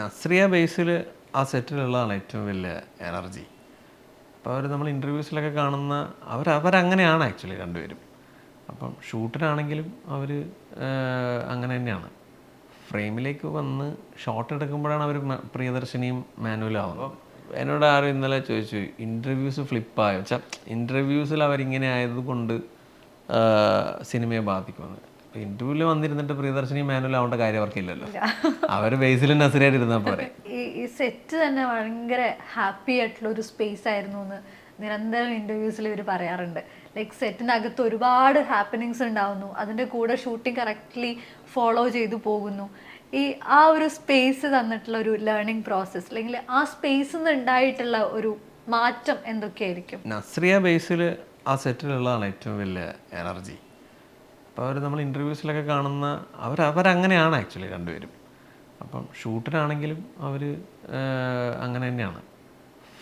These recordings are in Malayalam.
നസ്രിയ ബേസിൽ ആ സെറ്റിലുള്ളതാണ് ഏറ്റവും വലിയ എനർജി. അപ്പോൾ അവർ നമ്മൾ ഇന്റർവ്യൂസിലൊക്കെ കാണുന്ന അവർ അവരങ്ങനെയാണ് ആക്ച്വലി രണ്ടുപേരും അപ്പം ഷൂട്ടിനാണെങ്കിലും അവർ അങ്ങനെ തന്നെയാണ്. ഫ്രെയിമിലേക്ക് വന്ന് ഷോട്ട് എടുക്കുമ്പോഴാണ് അവർ പ്രിയദർശിനിയും മാനുവലും ആവുന്നത്. എന്നോട് ആരും ഇന്നലെ ചോദിച്ചു ഇന്റർവ്യൂസ് ഫ്ലിപ്പായോ വെച്ചാൽ ഇന്റർവ്യൂസിൽ അവരിങ്ങനെ ആയതുകൊണ്ട് സിനിമയെ ബാധിക്കുമെന്ന്. ഇന്റർവ്യൂവിൽ വന്നിരുന്നിട്ട് പ്രിയദർശിനി മാനുവൽ ആവേണ്ട കാര്യം അവർക്കില്ലല്ലോ അവർ ബേസിൽ നസറിയായിട്ട് ഇരുന്നാൽ പോരെ. ഈ ഈ സെറ്റ് തന്നെ ഭയങ്കര ഹാപ്പി ആയിട്ടുള്ള ഒരു സ്പേസ് ആയിരുന്നു എന്ന് നിരന്തരം ഇന്റർവ്യൂസിൽ ഇവർ പറയാറുണ്ട് ലൈക്ക് സെറ്റിനകത്ത് ഒരുപാട് ഹാപ്പനിങ്സ് ഉണ്ടാവുന്നു. അതിന്റെ കൂടെ ഷൂട്ടിംഗ് കറക്റ്റ്ലി ഫോളോ ചെയ്തു പോകുന്നു. ഈ ആ ഒരു സ്പേസ് തന്നിട്ടുള്ള ഒരു ലേണിംഗ് പ്രോസസ്സ് അല്ലെങ്കിൽ ആ സ്പേസിൽ നിന്ന് ഉണ്ടായിട്ടുള്ള ഒരു മാറ്റം എന്തൊക്കെയായിരിക്കും? നസ്രിയ ബേസിൽ ആ സെറ്റിലുള്ളതാണ് ഏറ്റവും വലിയ എനർജി അപ്പോൾ അവർ നമ്മൾ ഇന്റർവ്യൂസിലൊക്കെ കാണുന്ന അവർ അവരങ്ങനെയാണ് ആക്ച്വലി രണ്ടുപേരും. അപ്പം ഷൂട്ടിനാണെങ്കിലും അവർ അങ്ങനെ തന്നെയാണ്.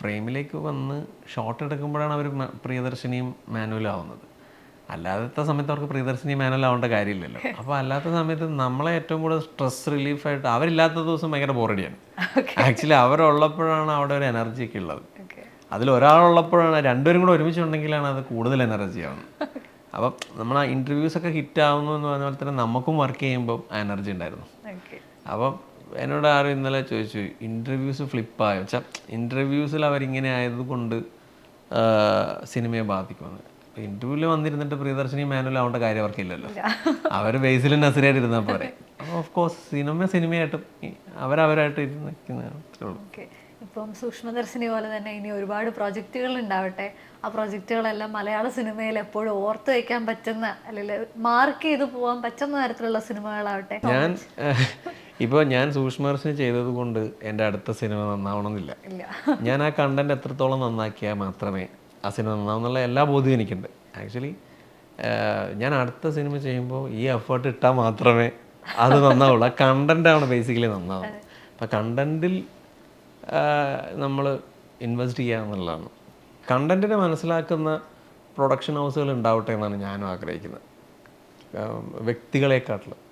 ഫ്രെയിമിലേക്ക് വന്ന് ഷോട്ട് എടുക്കുമ്പോഴാണ് അവർ പ്രിയദർശിനിയും മാനുവലാവുന്നത് അല്ലാത്ത സമയത്ത് അവർക്ക് പ്രിയദർശിനി മാനുവൽ ആവേണ്ട കാര്യമില്ലല്ലോ. അപ്പോൾ അല്ലാത്ത സമയത്ത് നമ്മളെ ഏറ്റവും കൂടുതൽ സ്ട്രെസ് റിലീഫായിട്ട് അവരില്ലാത്ത ദിവസം ഭയങ്കര ബോറടിയാണ് ആക്ച്വലി അവരുള്ളപ്പോഴാണ് അവിടെ ഒരു എനർജിയൊക്കെ ഉള്ളത്. അതിൽ ഒരാളുള്ളപ്പോഴാണ് രണ്ടുപേരും കൂടെ ഒരുമിച്ചുണ്ടെങ്കിലാണ് അത് കൂടുതൽ എനർജി ആവുന്നത്. അപ്പം നമ്മൾ ആ ഇന്റർവ്യൂസ് ഒക്കെ ഹിറ്റ് ആവുന്നു എന്ന് പറഞ്ഞ പോലെ തന്നെ നമുക്കും വർക്ക് ചെയ്യുമ്പോൾ എനർജി ഉണ്ടായിരുന്നു. അപ്പം എന്നോട് ആരും ഇന്നലെ ചോദിച്ചു ഇന്റർവ്യൂസ് ഫ്ലിപ്പായോ വെച്ചാൽ ഇന്റർവ്യൂസിൽ അവരിങ്ങനെ ആയതുകൊണ്ട് സിനിമയെ ബാധിക്കുമെന്ന്. അപ്പോൾ ഇന്റർവ്യൂവിൽ വന്നിരുന്നിട്ട് പ്രിയദർശിനി മാനുവൽ അവന്റെ കാര്യം അവർക്കില്ലല്ലോ അവർ ബേസിൽ നസറിയായിട്ട് ഇരുന്നാൽ പോരെ. അപ്പോൾ ഓഫ് കോഴ്സ് സിനിമ സിനിമയായിട്ടും അവരവരായിട്ട് ഇരുന്ന് നിൽക്കുന്നതാണ്. അത്രേ ഉള്ളൂ. ഇപ്പം സൂക്ഷ്മദർശിനി പോലെ തന്നെ ഇനി ഒരുപാട് പ്രോജക്റ്റുകൾ ഉണ്ടാവട്ടെ. ആ പ്രോജക്റ്റുകളെല്ലാം മലയാള സിനിമയിൽ എപ്പോഴും ഓർത്ത് വയ്ക്കാൻ പറ്റുന്ന അല്ലെങ്കിൽ മാർക്ക് ചെയ്ത് പോകാൻ പറ്റുന്ന തരത്തിലുള്ള സിനിമകളാവട്ടെ. ഞാൻ ഇപ്പോൾ ഞാൻ സൂക്ഷ്മദർശിനി ചെയ്തത് കൊണ്ട് എന്റെ അടുത്ത സിനിമ നന്നാവണമെന്നില്ല. ഞാൻ ആ കണ്ടന്റ് എത്രത്തോളം നന്നാക്കിയാൽ മാത്രമേ ആ സിനിമ നന്നാവുന്നുള്ള എല്ലാ ബോധ്യം എനിക്കുണ്ട്. ആക്ച്വലി ഞാൻ അടുത്ത സിനിമ ചെയ്യുമ്പോൾ ഈ എഫേർട്ട് ഇട്ടാൽ മാത്രമേ അത് നന്നാവുള്ളൂ. ആ കണ്ടന്റാണ് ബേസിക്കലി നന്നാവുന്നത്. അപ്പം കണ്ടന്റിൽ നമ്മൾ ഇൻവെസ്റ്റ് ചെയ്യുക എന്നുള്ളതാണ്. കണ്ടന്റിനെ മനസ്സിലാക്കുന്ന പ്രൊഡക്ഷൻ ഹൗസുകൾ ഉണ്ടാവട്ടെ എന്നാണ് ഞാനും ആഗ്രഹിക്കുന്നത്. വ്യക്തികളെക്കാട്ടിലും.